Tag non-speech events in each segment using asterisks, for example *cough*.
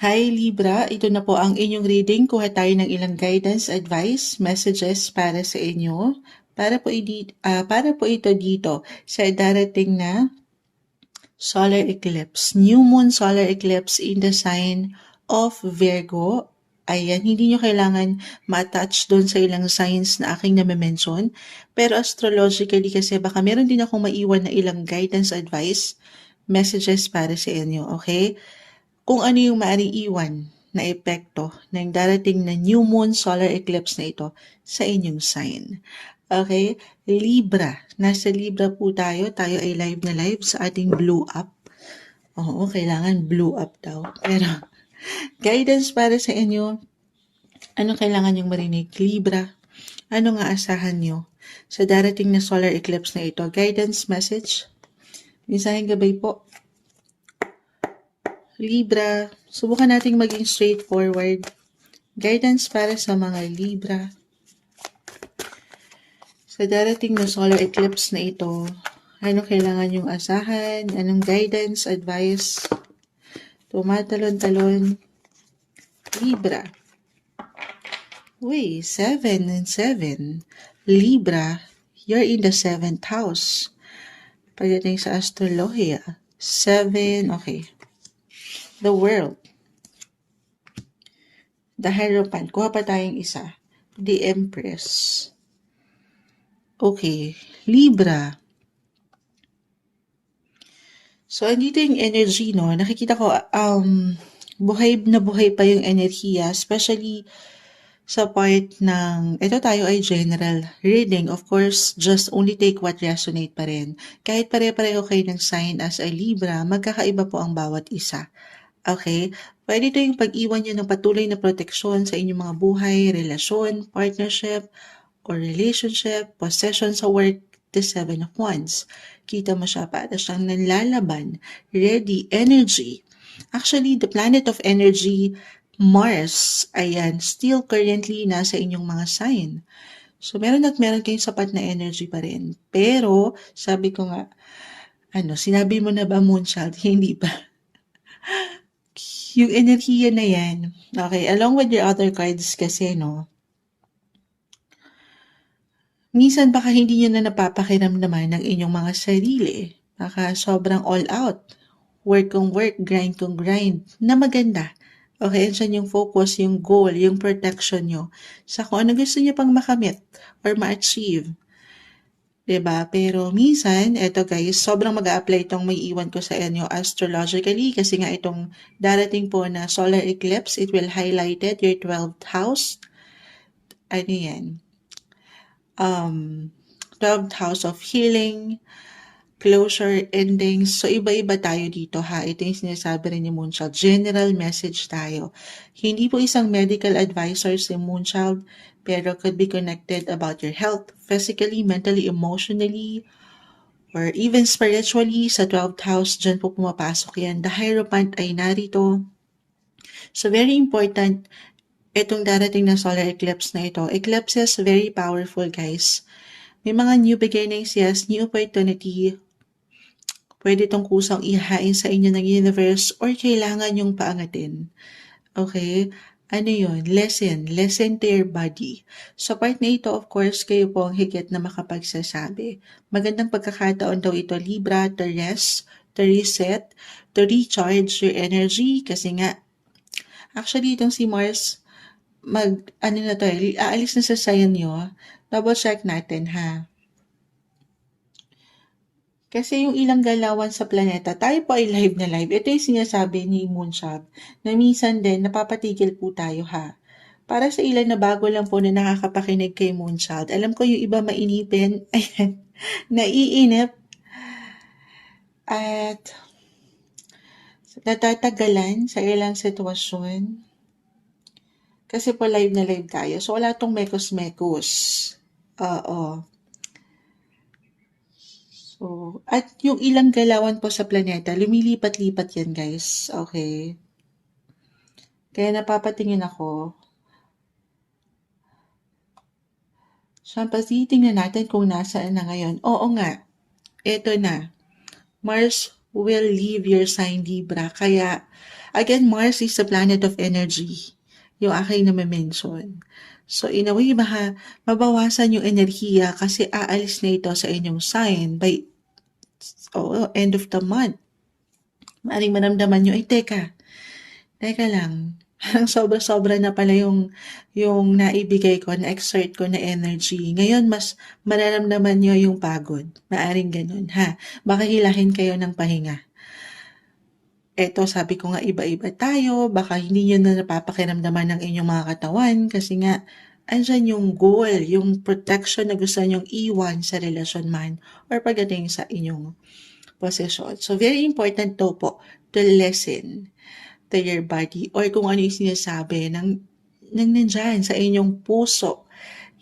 Hi Libra, ito na po ang inyong reading. Kuha tayo ng ilang guidance, advice, messages para sa inyo. Para po, idi- ah, para po ito dito sa darating na solar eclipse. New moon solar eclipse in the sign of Virgo. Ayan, hindi nyo kailangan ma-attach doon sa ilang signs na aking name-mention. Pero astrologically kasi baka meron din akong maiwan na ilang guidance, advice, messages para sa inyo. Okay? Kung ano yung maaaring iwan na epekto ng darating na new moon solar eclipse na ito sa inyong sign. Okay? Libra. Nasa Libra po tayo. Tayo ay live na live sa ating blue up. Oo, kailangan blue up daw. Pero, *laughs* guidance para sa inyo. Ano kailangan yung marinig? Libra. Ano nga asahan nyo sa darating na solar eclipse na ito? Guidance message? Mensaheng gabay po. Libra, subukan nating maging straightforward. Guidance para sa mga Libra. Sa darating na solar eclipse na ito, ano kailangan yung asahan? Anong guidance, advice? Tumatalon-talon. Libra. Uy, 7 and 7. Libra, you're in the 7th house. Pagdating sa astrolohiya, 7, okay the world. The Hierophant. Kuha pa tayong isa. The Empress. Okay. Libra. So, andito yung energy, no? Nakikita ko, um, buhay na buhay pa yung enerhiya, especially sa part ng, ito tayo ay general reading. Of course, just only take what resonate pa rin. Kahit pare-pareho kayo ng sign as a Libra, magkakaiba po ang bawat isa. Okay? Pwede ito yung pag-iwan nyo ng patuloy na proteksyon sa inyong mga buhay, relasyon, partnership, or relationship, possession sa work, the Seven of Wands. Kita mo siya para siyang nanlalaban, ready, energy. Actually, the planet of energy, Mars, ayan, still currently nasa inyong mga sign. So, meron at meron kayong sapat na energy pa rin. Pero, sabi ko nga, ano, sinabi mo na ba, Moonchild? *laughs* Hindi pa. Yung enerhiya na yan, okay, along with your other cards kasi, no, minsan baka hindi nyo na napapakiramdaman ng inyong mga sarili. Baka sobrang all out. Work kong work, grind kong grind, na maganda. Okay, andyan yung focus, yung goal, yung protection nyo sa kung ano gusto nyo pang makamit or ma-achieve. Ba? Pero minsan, eto guys, sobrang mag apply itong may iwan ko sa inyo astrologically kasi nga itong darating po na solar eclipse, it will highlighted your 12th house. Ano yan? Um, 12th house of healing, closure, endings. So, iba-iba tayo dito ha. Ito yung sinasabi rin ni Moonchild. General message tayo. Hindi po isang medical advisor si Moonchild, pero could be connected about your health, physically, mentally, emotionally, or even spiritually. Sa 12th house, dyan po pumapasok yan. The Hierophant ay narito. So, very important itong darating na solar eclipse na ito. Eclipses, very powerful guys. May mga new beginnings, yes, new opportunity, pwede itong kusang ihain sa inyo ng universe or kailangan yung paangatin. Okay? Ano yun? Lesson. Lesson to your body. Sa part na ito, of course, kayo po ang higit na makapagsasabi. Magandang pagkakataon daw ito, Libra, to rest, to reset, to recharge your energy. Kasi nga, actually, itong si Mars, mag, ano na to, eh, aalis na sa sign nyo. Double check natin, ha? Kasi yung ilang galawan sa planeta, tayo po ay live na live. Ito yung sinasabi ni Moonshab na minsan din napapatigil po tayo ha. Para sa ilan na bago lang po na nakakapakinig kay Moonchild, alam ko yung iba mainipin, *laughs* ayan, naiinip, at natatagalan sa ilang sitwasyon. Kasi po live na live tayo. So wala tong mekos-mekos. Oo. So, at yung ilang galawan po sa planeta, lumilipat-lipat yan guys. Okay. Kaya napapatingin ako. So, titingnan natin kung nasaan na ngayon. Oo nga. Ito na. Mars will leave your sign Libra. Kaya, again, Mars is the planet of energy. Yung aking na mention. So, in a way, baka mabawasan yung enerhiya kasi aalis na ito sa inyong sign by oh, end of the month. Maaring maramdaman nyo, ay teka, teka lang, *laughs* ang sobra-sobra na pala yung, yung naibigay ko, na-exert ko na energy. Ngayon, mas mararamdaman nyo yung pagod. Maaring ganun, ha? Baka hilahin kayo ng pahinga. Eto, sabi ko nga iba-iba tayo, baka hindi nyo na napapakiramdaman ng inyong mga katawan kasi nga, andyan yung goal, yung protection na gusto nyong iwan sa relasyon man or pagdating sa inyong posesyon. So, very important to po to listen to your body or kung ano yung sinasabi ng, ng nandyan sa inyong puso.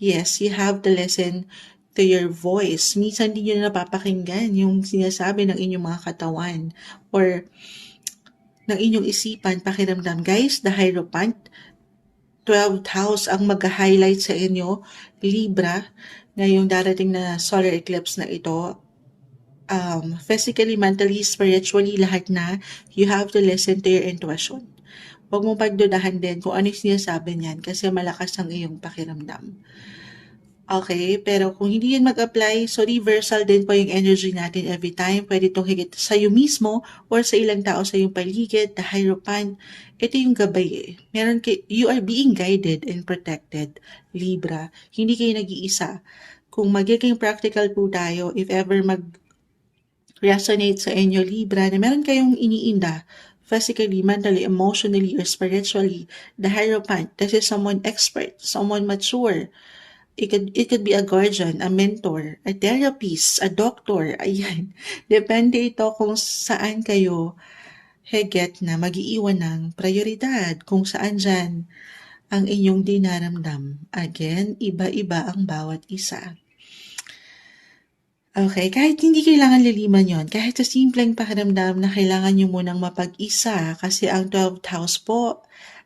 Yes, you have to listen to your voice. Minsan hindi nyo na napapakinggan yung sinasabi ng inyong mga katawan or ng inyong isipan, pakiramdam. Guys, the Hierophant, 12th house ang mag-highlight sa inyo, Libra, ngayong darating na solar eclipse na ito. Um, physically, mentally, spiritually, lahat na, you have to listen to your intuition. Huwag mo pagdudahan din kung ano yung sinasabi niyan kasi malakas ang iyong pakiramdam. Okay, pero kung hindi yan mag-apply, so reversal din po yung energy natin every time. Pwede itong higit sa iyo mismo or sa ilang tao sa iyong paligid, the Hierophant. Ito yung gabay eh. Meron kay, you are being guided and protected, Libra. Hindi kayo nag-iisa. Kung magiging practical po tayo, if ever mag resonate sa inyo, Libra, na meron kayong iniinda, physically, mentally, emotionally, or spiritually, the Hierophant, this is someone expert, someone mature, It could, it could be a guardian, a mentor, a therapist, a doctor, ayan. *laughs* Depende ito kung saan kayo heget na mag-iiwan ng prioridad, kung saan dyan ang inyong dinaramdam. Again, iba-iba ang bawat isa. Okay, kahit hindi kailangan liliman yon, kahit sa simpleng pakiramdam na kailangan nyo munang mapag-isa kasi ang 12th house po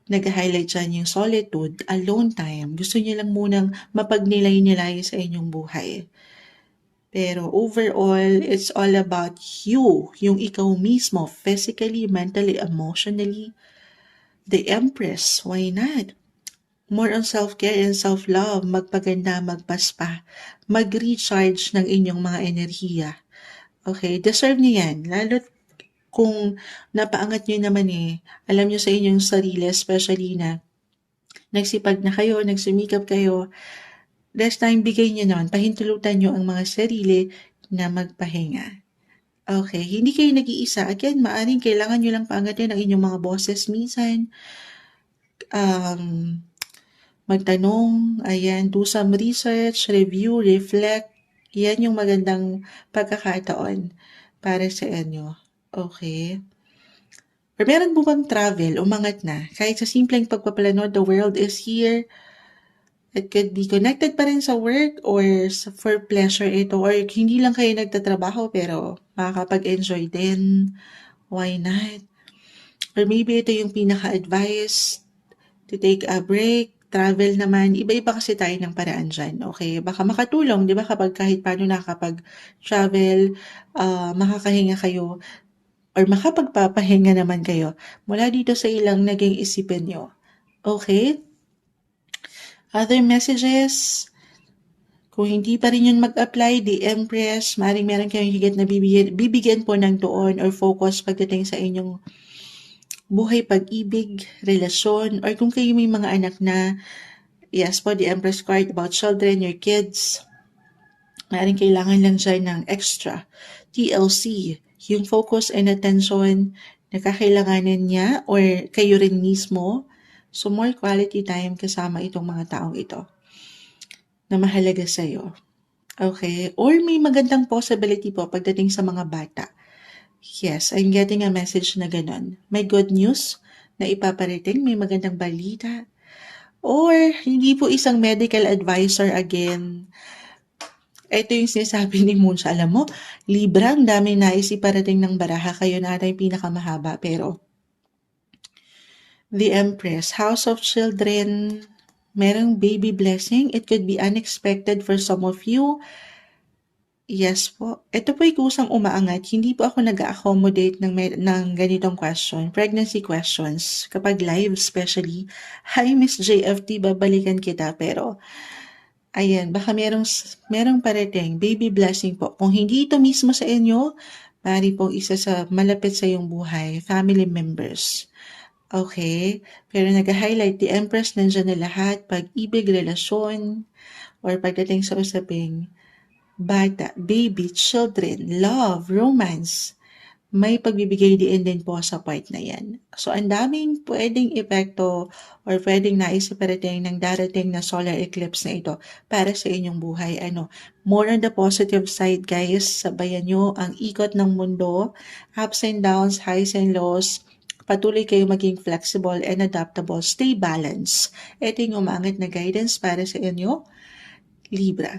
nag-highlight dyan yung solitude, alone time. Gusto niyo lang munang mapagnilay-nilay sa inyong buhay. Pero overall, it's all about you, yung ikaw mismo, physically, mentally, emotionally. The Empress, why not? More on self-care and self-love, magpaganda, magpaspa, mag-recharge ng inyong mga enerhiya. Okay, deserve niyo yan. Lalo't kung napaangat nyo naman eh, alam nyo sa inyong sarili, especially na nagsipag na kayo, nagsumikap kayo, this time bigay nyo naman, pahintulutan nyo ang mga sarili na magpahinga. Okay, hindi kayo nag-iisa. Again, maaring kailangan nyo lang paangatin ang inyong mga bosses minsan. Um, magtanong, ayan, do some research, review, reflect. Yan yung magandang pagkakataon para sa inyo. Okay. Or meron po bang travel, umangat na, kahit sa simpleng pagpaplano, the world is here, it could be connected pa rin sa work or for pleasure ito or hindi lang kayo nagtatrabaho pero makakapag-enjoy din. Why not? Or maybe ito yung pinaka-advice to take a break, travel naman. Iba-iba kasi tayo ng paraan dyan. Okay? Baka makatulong, di ba? Kapag kahit paano nakakapag-travel, uh, makakahinga kayo or makapagpapahinga naman kayo mula dito sa ilang naging isipin nyo. Okay? Other messages, kung hindi pa rin yun mag-apply, the Empress, maring meron kayong higit na bibigyan, bibigyan po ng tuon or focus pagdating sa inyong buhay, pag-ibig, relasyon, or kung kayo may mga anak na, yes po, the Empress card about children, your kids, maring kailangan lang dyan ng extra. TLC, yung focus and attention na kakailanganin niya or kayo rin mismo. So, more quality time kasama itong mga taong ito na mahalaga sa'yo. Okay? Or may magandang possibility po pagdating sa mga bata. Yes, I'm getting a message na ganun. May good news na ipaparating, may magandang balita. Or hindi po isang medical advisor again ito yung sinasabi ni Moonsha. Alam mo, Libra, ang dami nais iparating ng baraha. Kayo na yung pinakamahaba. Pero, The Empress, House of Children, merong baby blessing. It could be unexpected for some of you. Yes po. Ito po'y kusang umaangat. Hindi po ako nag-a-accommodate ng, ng ganitong question, pregnancy questions, kapag live especially. Hi, Miss JFT, babalikan kita. Pero, ayan, baka merong, merong parating. Baby blessing po. Kung hindi ito mismo sa inyo, pari po isa sa malapit sa iyong buhay, family members. Okay? Pero nag-highlight, the Empress nandyan na lahat, pag-ibig, relasyon, or pagdating sa usaping bata, baby, children, love, romance, may pagbibigay diin din po sa part na yan. So, ang daming pwedeng epekto or pwedeng naisiparating ng darating na solar eclipse na ito para sa inyong buhay. Ano, more on the positive side, guys. Sabayan nyo ang ikot ng mundo, ups and downs, highs and lows, patuloy kayo maging flexible and adaptable. Stay balanced. Ito yung umangat na guidance para sa inyo, Libra.